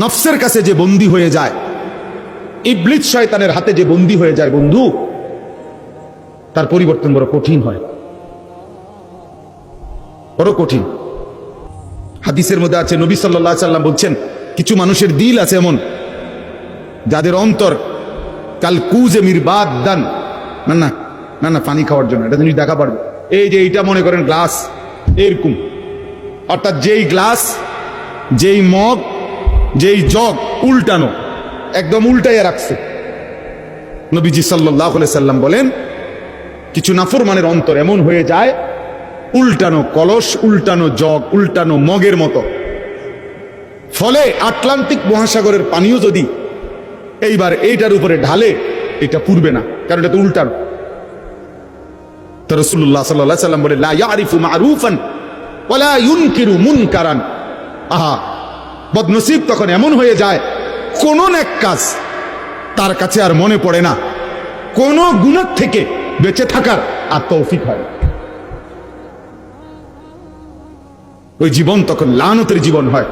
নফসের কাছে যে বন্দি হয়ে যায়, ইবলিস শয়তানের হাতে যে বন্দি হয়ে যায় বন্ধু, তার পরিবর্তন বড় কঠিন হয়। বড় কঠিন। হাদিসের মধ্যে আছে, নবী সাল্লাহ সাল্লাম বলছেন, কিছু মানুষের দিল আছে এমন, যাদের অন্তর কাল কুজে মিরবাদ দান। না না না না, পানি খাওয়ার জন্য, এটা জিনিস দেখা পারবে। এই যে এইটা মনে করেন গ্লাস, এরকম। অর্থাৎ যেই গ্লাস, যেই মগ যেই জগ উল্টানো, একদম উল্টাইয়া রাখছে। নবীজি সাল্লাহ সাল্লাম বলেন, কিছু নাফরমানের অন্তর এমন হয়ে যায়, উল্টানো কলস, উল্টানো জগ, উল্টানো মগের মতো। ফলে আটলান্টিক মহাসাগরের পানিও যদি এইবার এইটার উপরে ঢালে, এটা পুরবে না, কারণ এটা তো উল্টানো। তো রসুল্লাহ সাল্লাহ সাল্লাম বলে, লা মারুফান মুনকারান। আহা বদনসিব তখন এমন হয়ে যায়, কোন এক কাজ তার কাছে আর মনে পড়ে না। কোন গুণের থেকে বেঁচে থাকার আর তৌফিক হয় ওই জীবন তখন লানতের জীবন হয়।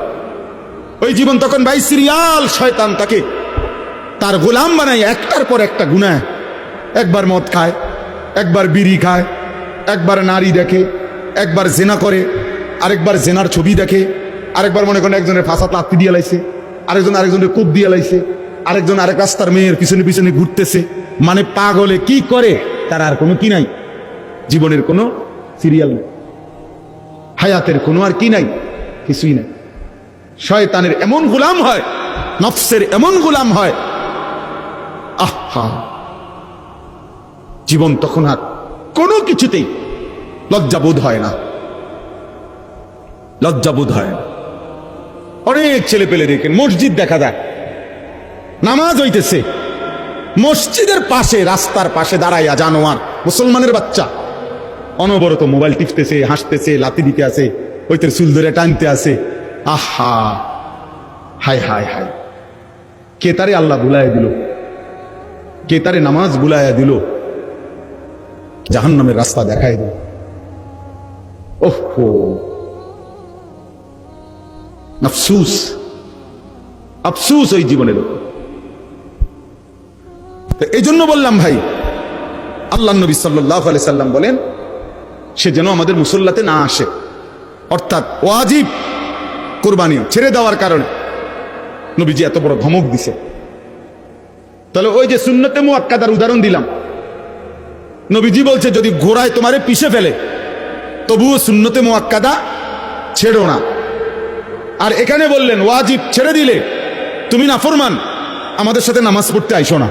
ওই জীবন তখন ভাই সিরিয়াল শয়তান তাকে তার গোলাম বানাই একটার পর একটা গুনায়। একবার মদ খায়, একবার বিড়ি খায়, একবার নারী দেখে, একবার জেনা করে, আরেকবার জেনার ছবি দেখে আরেকবার মনে করেন একজনের ফাঁসা লাত্তি দিয়ে লাইছে, আরেকজন আরেকজনের কূপ দিয়ে লাইছে, আরেকজন আরেক রাস্তার মেয়ের পিছনে পিছনে ঘুরতেছে। মানে পাগলে কি করে? তার আর কোনো কি নাই। জীবনের কোনো সিরিয়াল নেই। হায়াতের কোনো আর কি নাই। কিছুই নাই। শয়তানের এমন গোলাম হয়, নফসের এমন গোলাম হয়। আহা! জীবন তখন আর কোনো কিছুতেই লজ্জাবোধ হয় না। লজ্জাবোধ হয় না। অনেক ছেলে পেলে দেখেন, মসজিদ দেখা যায়। নামাজ হইতেছে। মসজিদের পাশে, রাস্তার পাশে দাঁড়াইয়া জানোয়ার, মুসলমানের বাচ্চা। অনবরত মোবাইল টিপতেছে, হাসতেছে লাতি দিতে আছে, ওইতের চুল ধরে টানতে আছে। আহা! হায় হায় হায়! কে তারে আল্লাহ বুলাইয়া দিল? কে তারে নামাজ বুলাইয়া দিল? জাহান্নামের রাস্তা দেখায় দিল। ওহো! আফসুস আফসুস ওই জীবনের এই জন্য বললাম ভাই, আল্লাহ নবী সাল্লাহ সাল্লাম বলেন, সে যেন আমাদের মুসল্লাতে না আসে। অর্থাৎ ওয়াজিব কোরবানি ছেড়ে দেওয়ার কারণে। নবীজি এত বড় ধমক দিছে। তাহলে ওই যে শূন্যতে মুয়াক্কাদার উদাহরণ দিলাম। নবীজি বলছে, যদি ঘোড়ায় তোমারে পিষে ফেলে, তবুও শূন্যতে মুয়াক্কাদা ছেড়ো না। আর এখানে বললেন, ওয়াজিব ছেড়ে দিলে তুমি না ফরমান আমাদের সাথে নামাজ পড়তে আইসো না।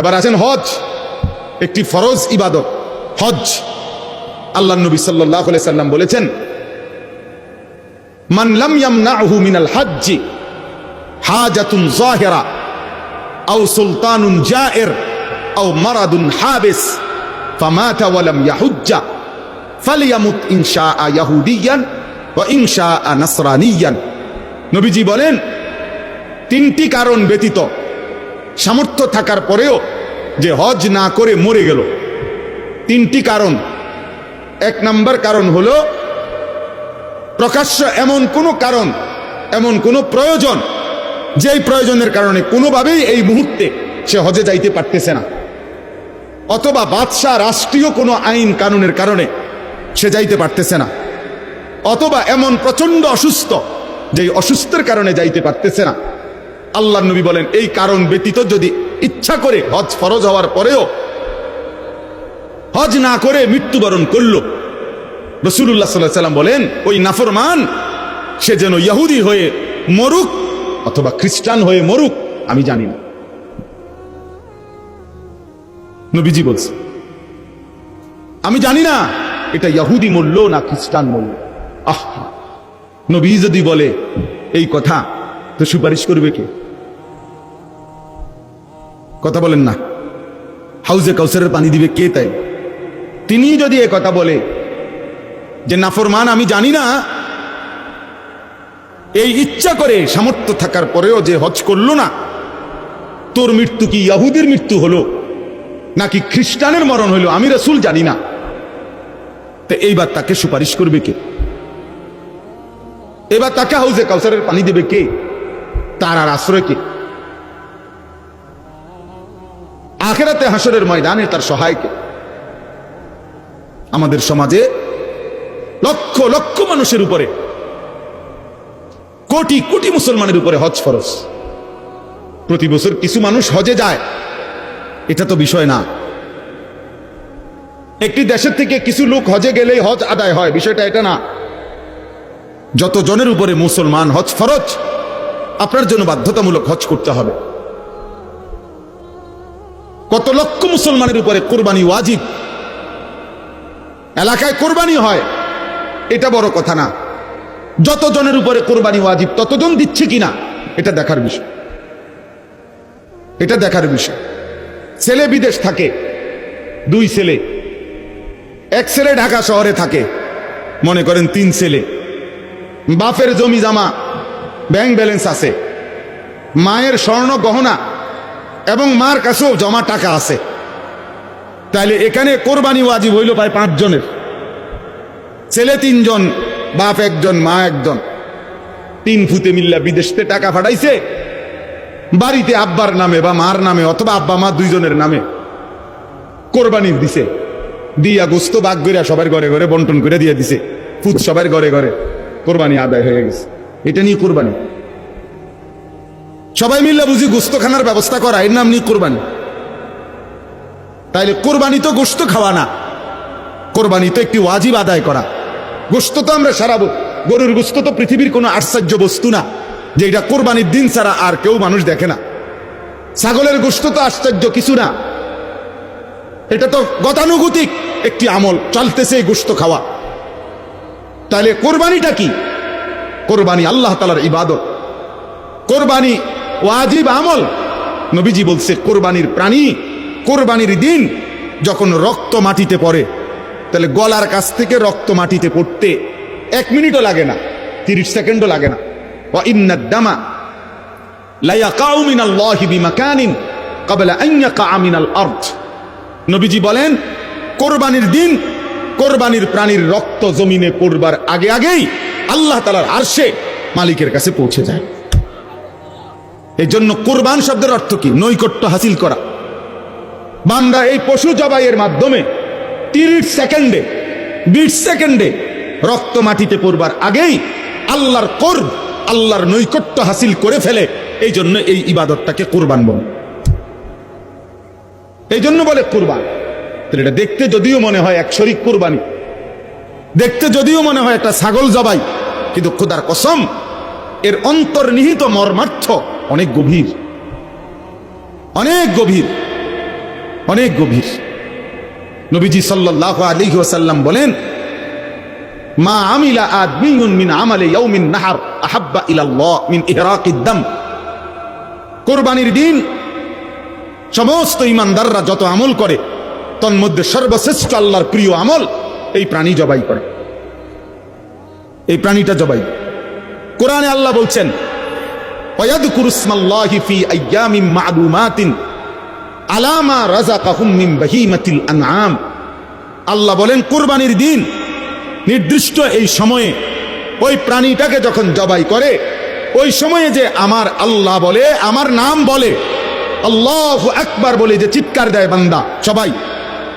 এবার আছেন হজ, একটি ফরজ ইবাদত, হজ। আল্লাহ নবী সাল্লাহ সাল্লাম বলেছেন মানলাম ইয়ামনাহু মিনাল হাজ্জি হাজাতুন জাহেরা আও সুলতানুন জায়ের আও মারাদুন হাবিস ফামাতা ওয়ালাম ইয়াহুজ্জা ফালিয়ামুত ইনশাআ ইয়াহুদিয়ান ও ইংশা নাসরানিয়ান। নবীজি বলেন, তিনটি কারণ ব্যতীত সামর্থ্য থাকার পরেও যে হজ না করে মরে গেল। তিনটি কারণ। এক নম্বর কারণ হলো, প্রকাশ্য এমন কোনো কারণ, এমন কোনো প্রয়োজন, যেই প্রয়োজনের কারণে কোনোভাবেই এই মুহূর্তে সে হজে যাইতে পারতেছে না। অথবা বাদশাহ রাষ্ট্রীয় কোনো আইন কানুনের কারণে সে যাইতে পারতেছে না। অথবা এমন প্রচণ্ড অসুস্থ যে অসুস্থের কারণে যাইতে পারতেছে না। আল্লাহ নবী বলেন, এই কারণ ব্যতীত যদি ইচ্ছা করে হজ ফরজ হওয়ার পরেও হজ না করে মৃত্যুবরণ করল। রসুল্লাহ সাল্লাহ সাল্লাম বলেন, ওই নাফরমান, সে যেন ইয়াহুদি হয়ে মরুক অথবা খ্রিস্টান হয়ে মরুক, আমি জানি না। নবীজি বলছে আমি জানি না, এটা ইয়াহুদি মূল্য না খ্রিস্টান মূল্য। আহা, নবী যদি বলে, এই কথা, তো সুপারিশ করবে কে? কথা বলেন না। হাউজে কাউসারের পানি দিবে কে তাই? তিনি যদি এ কথা বলে যে, নাফরমান, আমি জানি না। এই ইচ্ছা করে সামর্থ্য থাকার পরেও যে হজ করল না, তোর মৃত্যু কি ইয়াহুদের মৃত্যু হলো, নাকি খ্রিস্টানের মরণ হলো, আমি রসুল জানি না। তো এইবার তাকে সুপারিশ করবে কে? এবার তাকে হাউজে কাউসারের পানি দেবে কে? তার আর আশ্রয় কে? আখেরাতে হাসরের ময়দানে তার সহায়কে আমাদের সমাজে লক্ষ লক্ষ মানুষের উপরে, কোটি কোটি মুসলমানের উপরে হজ ফরজ। প্রতি বছর কিছু মানুষ হজে যায়। এটা তো বিষয় না। একটি দেশের থেকে কিছু লোক হজে গেলেই হজ আদায় হয়, বিষয়টা এটা না। যত জনের উপরে মুসলমান হজ ফরজ, আপনার জন্য বাধ্যতামূলক হজ করতে হবে। কত লক্ষ মুসলমানের উপরে কোরবানি ওয়াজিব। এলাকায় কোরবানি হয়, এটা বড় কথা না। যত জনের উপরে কোরবানি ওয়াজিব, ততজন দিচ্ছে কিনা, এটা দেখার বিষয়। এটা দেখার বিষয়। ছেলে বিদেশ থাকে, দুই ছেলে। এক ছেলে ঢাকা শহরে থাকে, মনে করেন তিন ছেলে। বাপের জমি জামা ব্যাংক ব্যালেন্স আছে, মায়ের স্বর্ণ গহনা এবং মার কাছেও জমা টাকা আছে। তাইলে এখানে কোরবানি ওয়াজিব হইল প্রায় পাঁচজনের। ছেলে তিনজন, বাপ একজন, মা একজন। তিন ফুতে মিল্লা বিদেশতে টাকা ফাটাইছে, বাড়িতে আব্বার নামে বা মার নামে অথবা আব্বা মা দুইজনের নামে কোরবানি দিছে। দিয়া গোস্ত বাগ করিয়া সবার ঘরে ঘরে বন্টন করে দিয়ে দিছে। ফুট সবার ঘরে ঘরে। কোরবানি আদায় হয়ে গেছে। এটা নিয়ে কোরবানি। সবাই মিল্লা বুঝি গোস্ত খানার ব্যবস্থা করা, এর নাম নিয়ে কোরবানি। তাইলে কোরবানি তো গোস্ত খাওয়া না। কোরবানি তো একটি ওয়াজিব আদায় করা। গোস্ত তো আমরা সারাবো। গরুর গোস্ত তো পৃথিবীর কোনো আশ্চর্য বস্তু না, যে এটা কোরবানির দিন ছাড়া আর কেউ মানুষ দেখে না। ছাগলের গোস্ত তো আশ্চর্য কিছু না। এটা তো গতানুগতিক একটি আমল, চলতেছে এই গোস্ত খাওয়া। তাহলে কোরবানিটা কি? কোরবানি আল্লাহ তালার ইবাদত। কোরবানি ওয়াজিব আমল। নবীজি বলছে, কোরবানির প্রাণী, কোরবানির দিন যখন রক্ত মাটিতে পড়ে, তাহলে গলার কাছ থেকে রক্ত মাটিতে পড়তে এক মিনিটও লাগে না, তিরিশ সেকেন্ডও লাগে না। আরদ। নবীজি বলেন, কোরবানির দিন কোরবানির প্রাণীর রক্ত জমিনে পড়বার আগে আগেই আল্লাহ তালার আরশে মালিকের কাছে পৌঁছে যায়। এই জন্য কোরবান শব্দের অর্থ কি? নৈকট্য হাসিল করা। বান্দা এই পশু জবাইয়ের মাধ্যমে তিরিশ সেকেন্ডে, বিশ সেকেন্ডে রক্ত মাটিতে পড়বার আগেই আল্লাহর কর আল্লাহর নৈকট্য হাসিল করে ফেলে। এই জন্য এই ইবাদতটাকে কোরবান বলে। এই জন্য বলে কোরবান। এটা দেখতে যদিও মনে হয় এক শরিক কোরবানি। দেখতে যদিও মনে হয় একটা ছাগল জবাই, কিন্তু খোদার কসম, এর অন্তর্নিহিত মর্মার্থ অনেক গভীর। অনেক গভীর। অনেক গভীর। নবীজি সাল্লাল্লাহু আলাইহি ওয়াসাল্লাম বলেন, মা আমিলা আদমিয়ুন মিন আমালি ইয়াউমিন নাহার আহাব্বা ইলাল্লাহ মিন ইহরাকিদ দাম কোরবানির দিন সমস্ত ইমানদাররা যত আমল করে তন্মধ্যে সর্বশ্রেষ্ঠ আল্লাহর প্রিয় আমল এই প্রাণী জবাই করে। এই প্রাণীটা জবাই কোরআনে আল্লাহ বলছেন আল্লাহ বলেন, কোরবানির দিন নির্দিষ্ট এই সময়ে ওই প্রাণীটাকে যখন জবাই করে, ওই সময়ে যে আমার আল্লাহ বলে, আমার নাম বলে, আল্লাহ আকবার বলে যে চিৎকার দেয় বান্দা সবাই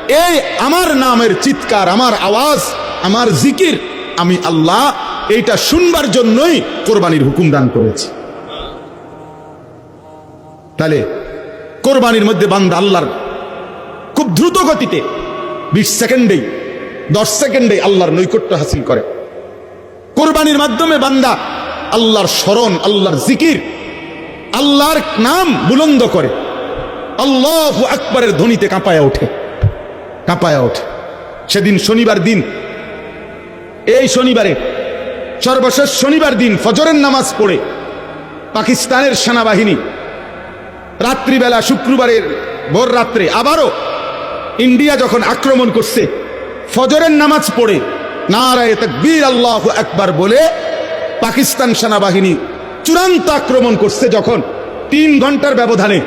এই আমার নামের চিৎকার, আমার আওয়াজ, আমার জিকির, আমি আল্লাহ এইটা শুনবার জন্যই কোরবানির হুকুম দান করেছি। তাহলে কোরবানির মধ্যে বান্দা আল্লাহর খুব দ্রুত গতিতে, বিশ সেকেন্ডেই, দশ সেকেন্ডে আল্লাহর নৈকট্য হাসিল করে। কোরবানির মাধ্যমে বান্দা আল্লাহর স্মরণ, আল্লাহর জিকির, আল্লাহর নাম বুলন্দ করে। আল্লাহ আকবরের ধ্বনিতে কাঁপায়া ওঠে। কাঁপায়া ওঠে। সেদিন শনিবার দিন, এই শনিবারে সর্বশেষ শনিবার দিন ফজরের নামাজ পড়ে পাকিস্তানের সেনাবাহিনী রাত্রিবেলা শুক্রবারের ভোর রাত্রে আবারও ইন্ডিয়া যখন আক্রমণ করছে, ফজরের নামাজ পড়ে নারায় তাকবীর আল্লাহ একবার বলে পাকিস্তান সেনাবাহিনী চূড়ান্ত আক্রমণ করছে যখন তিন ঘণ্টার ব্যবধানে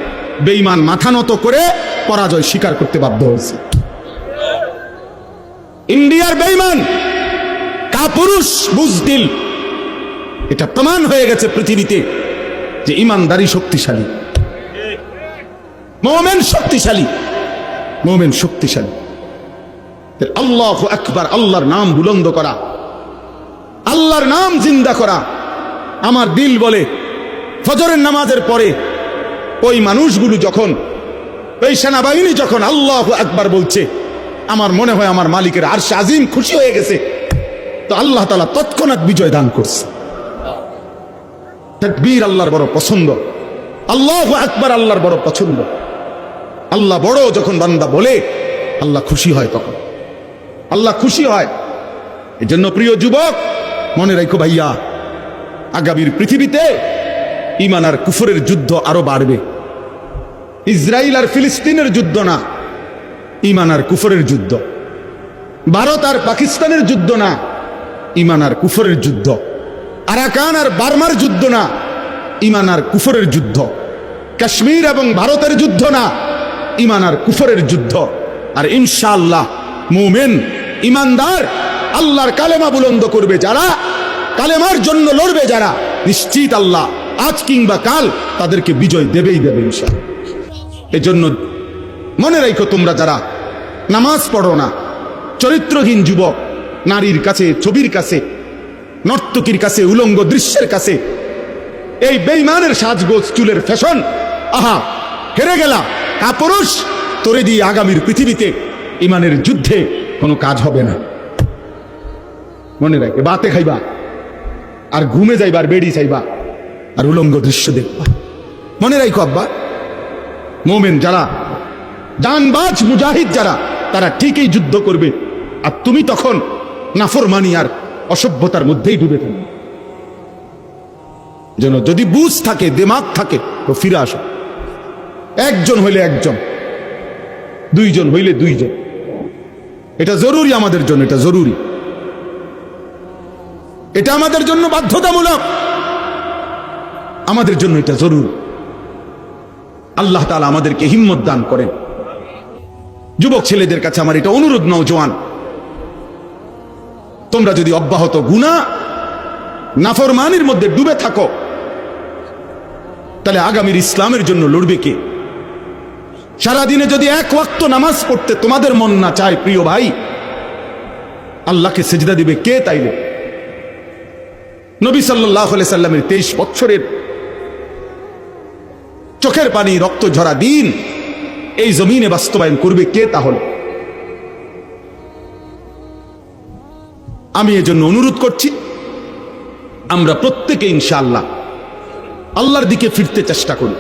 বেইমান মাথা নত করে পরাজয় স্বীকার করতে বাধ্য হয়েছে। ইন্ডিয়ার বেইমান, কাপুরুষ বুজদিল। এটা প্রমাণ হয়ে গেছে পৃথিবীতে যে ইমানদারি শক্তিশালী। মোমেন শক্তিশালী। মোমেন শক্তিশালী। আল্লাহ একবার আল্লাহর নাম বুলন্দ করা। আল্লাহর নাম জিন্দা করা। আমার দিল বলে, ফজরের নামাজের পরে ওই মানুষগুলো যখন, ওই সেনাবাহিনী যখন আল্লাহ একবার বলছে আমার মনে হয় আমার মালিকের আর আজিম খুশি হয়ে গেছে। তো আল্লাহ তালা তৎক্ষণাৎ বিজয় দান করছে। বীর আল্লাহর বড় পছন্দ। আল্লাহ আকবার আল্লাহর বড় পছন্দ। আল্লাহ বড় যখন বান্দা বলে, আল্লাহ খুশি হয় তখন। আল্লাহ খুশি হয়। এজন্য প্রিয় যুবক, মনে রাখো ভাইয়া, আগামীর পৃথিবীতে ইমান আর কুফরের যুদ্ধ আরও বাড়বে। ইসরায়েল আর ফিলিস্তিনের যুদ্ধ না। ইমান আর কুফরের যুদ্ধ। ভারত আর পাকিস্তানের যুদ্ধ না, ইমান আর কুফরের যুদ্ধ। আরাকান আর বার্মার যুদ্ধ না, ইমান আর কুফরের যুদ্ধ। কাশ্মীর এবং ভারতের যুদ্ধ না, ইমান আর কুফরের যুদ্ধ। আর ইনশাআল্লাহ, মুমেন, ইমানদার, আল্লাহর কালেমা বুলন্দ করবে যারা, কালেমার জন্য লড়বে যারা, নিশ্চিত আল্লাহ, আজ কিংবা কাল তাদেরকে বিজয় দেবেই দেবে ইনশাআল্লাহ। এজন্য মনে রাখো তোমরা যারা নামাজ পড়ো না, চরিত্রহীন যুবক, নারীর কাছে, ছবির কাছে, নর্তকীর কাছে, উলঙ্গ দৃশ্যের কাছে, এই বেইমানের সাজগোজ, চুলের ফ্যাশন, আহা, হেরে গেলা, কাপুরুষ, তোরে দিয়ে আগামীর পৃথিবীতে ইমানের যুদ্ধে কোনো কাজ হবে না। মনে রাখবে বাতে খাইবা, আর ঘুমে যাইবা, আর বেড়ি চাইবা, আর উলঙ্গ দৃশ্য দেখবা। মনে রাখো আব্বা, মোমেন যারা জানবাজ মুজাহিদ যারা, তারা ঠিকই যুদ্ধ করবে। আর তুমি তখন নাফরমানি আর অসভ্যতার মধ্যেই ডুবে থাকবে। যেন যদি বুঝ থাকে, দেমাগ থাকে, তো ফিরে আসো। একজন হইলে একজন, দুইজন হইলে দুইজন। এটা জরুরি আমাদের জন্য, এটা জরুরি। এটা আমাদের জন্য বাধ্যতামূলক। আমাদের জন্য এটা জরুরি। আল্লাহ তালা আমাদেরকে হিম্মত দান করেন। যুবক ছেলেদের কাছে আমার এটা অনুরোধ নৌজওয়ান তোমরা যদি অব্যাহত গুণা নাফরমানির মধ্যে ডুবে থাকো, তাহলে আগামীর ইসলামের জন্য লড়বে কে? সারাদিনে যদি এক ওয়াক্ত নামাজ পড়তে তোমাদের মন না চায়, প্রিয় ভাই, আল্লাহকে সেজদা দিবে কে তাইলে? নবী সাল্লাহ সাল্লামের তেইশ বছরের চোখের পানি, রক্ত ঝরা দিন এই জমিনে বাস্তবায়ন করবে কে তাহলে? আমি এজন্য অনুরোধ করছি, আমরা প্রত্যেকে ইনশাআল্লাহ আল্লাহর দিকে ফিরতে চেষ্টা করি।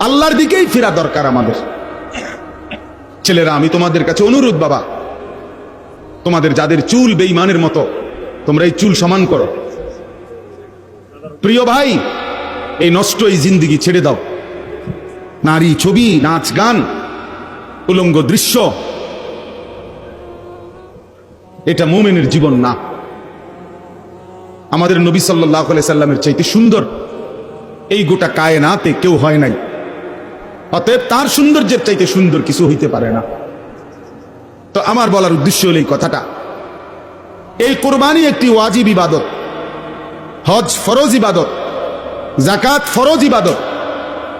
আল্লাহর দিকেই ফেরা দরকার আমাদের। ছেলেরা, আমি তোমাদের কাছে অনুরোধ বাবা, তোমাদের যাদের চুল বেইমানের মতো, তোমরা এই চুল সমান করো। প্রিয় ভাই, এই নষ্ট এই জিন্দিগি ছেড়ে দাও। নারী ছবি, নাচ, গান, উলঙ্গ দৃশ্য। এটা মোমেনের জীবন না। আমাদের নবী সাল্লাহ সাল্লামের চাইতে সুন্দর। এই গোটা কায়নাতে কেউ হয় নাই। অতএব তার সৌন্দর্যের চাইতে সুন্দর কিছু হইতে পারে না। তো আমার বলার উদ্দেশ্য হল এই কথাটা। এই কোরবানি একটি ওয়াজিব ইবাদত। হজ ফরজ ইবাদত। জাকাত ফরজ ইবাদত।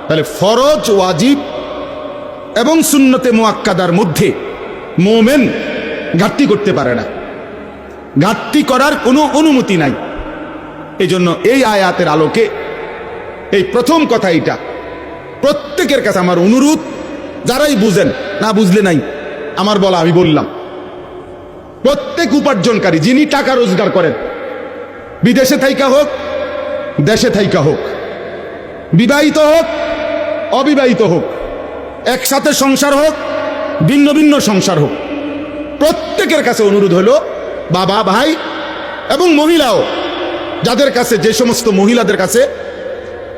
তাহলে ফরজ, ওয়াজিব এবং সুন্নতে মোয়াক্কাদার মধ্যে মোমেন ঘাটতি করতে পারে না। ঘাটতি করার কোনো অনুমতি নাই। এই জন্য এই আয়াতের আলোকে এই প্রথম কথা এটা প্রত্যেকের কাছে আমার অনুরোধ, যারাই বুঝেন, না বুঝলে নাই, আমার বলা আমি বললাম। প্রত্যেক উপার্জনকারী, যিনি টাকা রোজগার করেন, বিদেশে থাইকা হোক, দেশে থাইকা হোক, বিবাহিত হোক অবিবাহিত হোক, একসাথে সংসার হোক, ভিন্ন ভিন্ন সংসার হোক। প্রত্যেকের কাছে অনুরোধ হলো বাবা, ভাই এবং মহিলাও যাদের কাছে যে সমস্ত মহিলাদের কাছে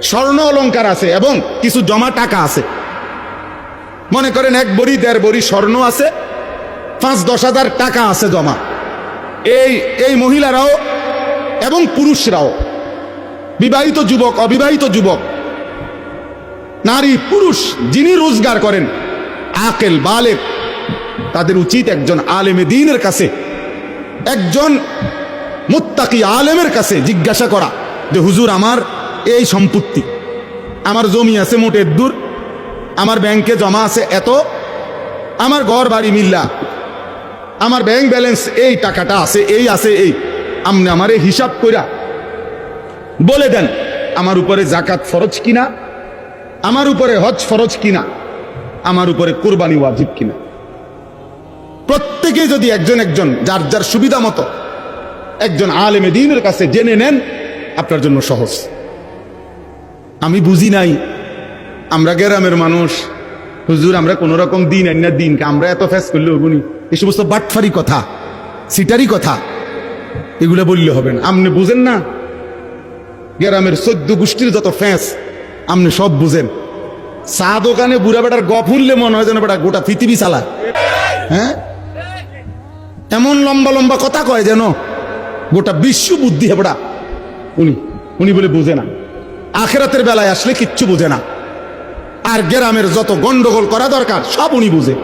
স্বর্ণ অলঙ্কার আছে এবং কিছু জমা টাকা আছে। মনে করেন এক বড়ি, দেড় বড়ি স্বর্ণ আছে, পাঁচ, দশ হাজার টাকা আছে জমা। এই এই মহিলারাও এবং পুরুষরাও, বিবাহিত যুবক, অবিবাহিত যুবক নারী, পুরুষ যিনি রোজগার করেন, আকেল, বালেক, তাদের উচিত একজন আলেমে দিনের কাছে, একজন মুত্তাকি আলেমের কাছে জিজ্ঞাসা করা যে, হুজুর, আমার এই সম্পত্তি, আমার জমি আছে মোটের দূর, আমার ব্যাংকে জমা আছে এত, আমার ঘর বাড়ি মিল্লা, আমার ব্যাংক ব্যালেন্স এই টাকাটা আছে, এই আছে, এই, আপনি আমার হিসাব কইরা বলে দেন, আমার উপরে জাকাত ফরজ কিনা? আমার উপরে হজ ফরজ কিনা? আমার উপরে কোরবানি ওয়াজিব কিনা? প্রত্যেকে যদি একজন একজন, যার যার সুবিধা মতো, একজন আলেমে দিনের কাছে জেনে নেন, আপনার জন্য সহজ। আমি বুঝি নাই, আমরা গ্রামের মানুষ, হুজুর, আমরা কোন রকম দিন আইনা দিন আমরা এত ফেস করলে হবনি এই সমস্ত বাটফারি কথা, সিটারি কথা, এগুলো বললে হবে না। আপনি বুঝেন না? গ্রামের চোদ্দ গোষ্ঠীর যত ফ্যাঁস আপনি সব বুঝেন। চা দোকানে বুড়া বেটার উঠলে মনে হয় যেন বেটা গোটা পৃথিবী চালা। হ্যাঁ? এমন লম্বা লম্বা কথা কয় যেন গোটা বিশ্ব বুদ্ধি হেবড়া উনি উনি বলে বুঝে না। আখেরাতের বেলায় আসলে কিচ্ছু বুঝে না। আর গ্রামের যত গন্ডগোল করা দরকার, সব উনি বুঝে।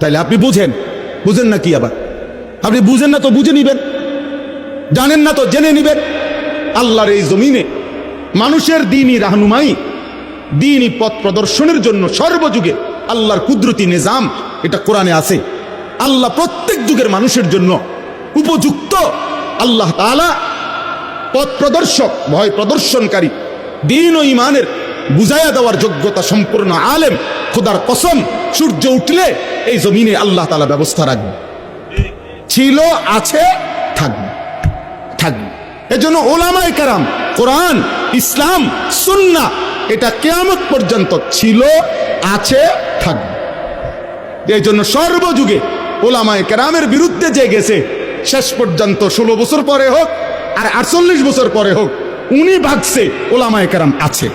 তাইলে আপনি বুঝেন। বুঝেন না কি আবার? আপনি বুঝেন না তো বুঝে নিবেন। জানেন না তো জেনে নিবেন। আল্লাহর এই জমিনে মানুষের দিনই রাহনুমাই, দিনই পথ প্রদর্শনের জন্য সর্বযুগে আল্লাহর কুদরতি নিজাম, এটা কোরআনে আছে। আল্লাহ প্রত্যেক যুগের মানুষের জন্য উপযুক্ত। আল্লাহ তাআলা পথ প্রদর্শক, ভয় প্রদর্শনকারী, দিন ও ইমানের বুঝাইয়া দেওয়ার যোগ্যতা সম্পূর্ণ আলেম। খোদার কসম, সূর্য উঠলে এই জমিনে আল্লাহ তাআলা ব্যবস্থা রাখবে। ছিল, আছে, থাকবে। এজন্য ওলামায়ে কেরাম, কোরআন, ইসলাম, সুন্না, এটা কেয়ামত পর্যন্ত ছিল, আছে, থাকবে। এই জন্য সর্বযুগে ওলামায়ে কেরামের বিরুদ্ধে যে গেছে, শেষ পর্যন্ত ষোলো বছর পরে হোক, আর আটচল্লিশ বছর পরে হোক, উনি ভাগছে, ওলামায় কেরাম আছে।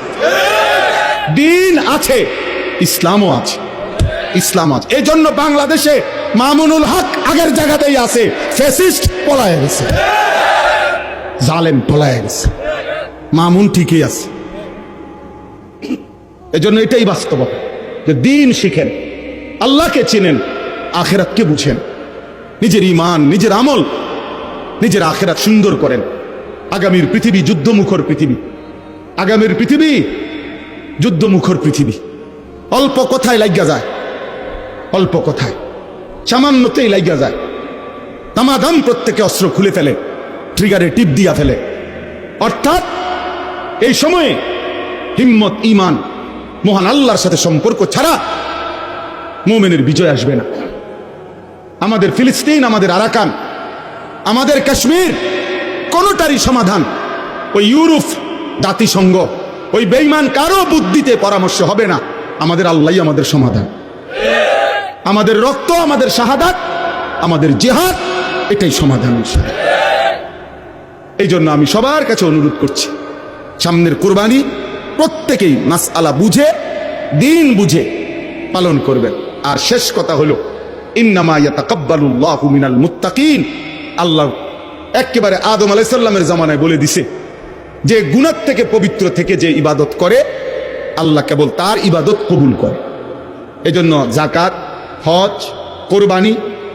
দিন আছে, ইসলামও আছে, ইসলাম আছে। এই জন্য বাংলাদেশে মামুনুল হক আগের জায়গাতেই আছে ফেসিস্ট পলায় গেছে। জালেম পলায় গেছে। মামুন ঠিকই আছে। এজন্য এটাই বাস্তবতা যে দিন শিখেন, আল্লাহকে চিনেন, আখেরাতকে বুঝেন। নিজের ইমান নিজের আমল, নিজের আখেরাত সুন্দর করেন। আগামীর পৃথিবী যুদ্ধমুখর পৃথিবী। আগামীর পৃথিবী যুদ্ধমুখর পৃথিবী। অল্প কথায় লাগিয়া যায়। অল্প কথায়। সামান্যতেই লাগিয়া যায়। দামাদাম প্রত্যেকে অস্ত্র খুলে ফেলে। ট্রিগারে টিপ দিয়া ফেলে। অর্থাৎ, এই সময়ে হিম্মত ইমান মহান আল্লাহর সাথে সম্পর্ক ছাড়া মোমেনের বিজয় আসবে না। আমাদের ফিলিস্তিন, আমাদের আরাকান, আমাদের কাশ্মীর, কোনোটারই সমাধান ওই ইউরোপ জাতিসংঘ, ওই বেইমান কারও বুদ্ধিতে পরামর্শ হবে না। আমাদের আল্লাহ আমাদের সমাধান। আমাদের রক্ত, আমাদের শাহাদাত, আমাদের জেহাদ, এটাই সমাধান। এই জন্য আমি সবার কাছে অনুরোধ করছি, সামনের কোরবানি প্রত্যেকেই মাস আলা বুঝে, দিন বুঝে পালন করবেন। আর শেষ কথা হলো, ইন্নামা ইয়াতাকাব্বালুল্লাহু মিনাল আল্লাহ একেবারে আদম আলাইসাল্লামের জামানায় বলে দিছে, যে গুণার থেকে পবিত্র থেকে যে ইবাদত করে, আল্লাহ কেবল তার ইবাদত কবুল করে। এজন্য জাকাত হজ, কোরবানি,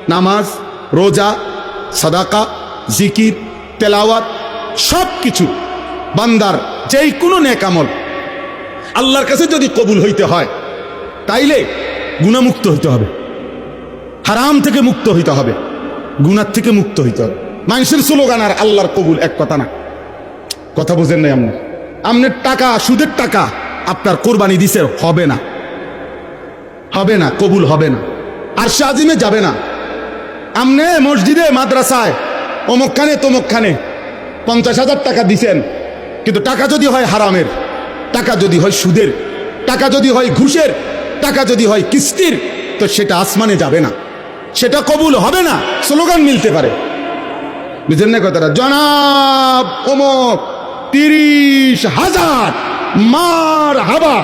নামাজ, রোজা, সাদাকা, জিকির, তেলাওয়াত সব কিছু বান্দার যেই কোনো নেক আমল আল্লাহর কাছে যদি কবুল হইতে হয়, তাইলে গুণামুক্ত হইতে হবে। হারাম থেকে মুক্ত হইতে হবে গুণার থেকে মুক্ত হইতে হবে। মানুষের স্লোগান আর আল্লাহর কবুল এক কথা না। কথা বোঝেন নাই আপনি আপনার টাকা, সুদের টাকা আপনার কোরবানি দিছে, হবে না। হবে না, কবুল হবে না। আর আজিমে যাবে না। আমনে মসজিদে, মাদ্রাসায় অমুকখানে তমুকখানে পঞ্চাশ হাজার টাকা দিছেন, কিন্তু টাকা যদি হয় হারামের, টাকা যদি হয় সুদের, টাকা যদি হয় ঘুষের, টাকা যদি হয় কিস্তির, তো সেটা আসমানে যাবে না। সেটা কবুল হবে না, স্লোগান মিলতে পারে। বুঝলেন না কথাটা? জনাব অমক তিরিশ হাজার, মার হাবা।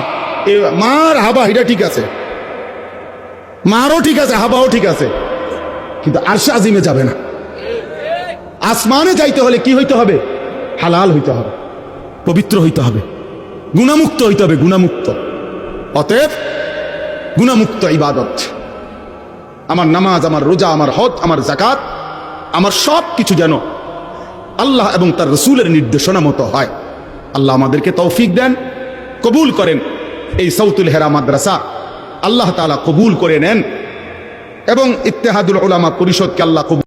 মার হাবা, এটা ঠিক আছে। মারও ঠিক আছে, হাবাও ঠিক আছে। কিন্তু আরশা আজিমে যাবে না। আসমানে যাইতে হলে কি হইতে হবে? হালাল হইতে হবে, পবিত্র হইতে হবে, গুণামুক্ত হইতে হবে, গুণামুক্ত। অতএব, গুণামুক্ত ইবাদত। আমার নামাজ, আমার রোজা, আমার হজ, আমার জাকাত আমার সব কিছু যেন আল্লাহ এবং তার রসুলের নির্দেশনা মতো হয়। আল্লাহ আমাদেরকে তৌফিক দেন, কবুল করেন। এই সৌতুল হেরা মাদ্রাসা আল্লাহ তাআলা কবুল করে নেন এবং ইত্তেহাদুল ওলামা পরিষদকে আল্লাহ কবুল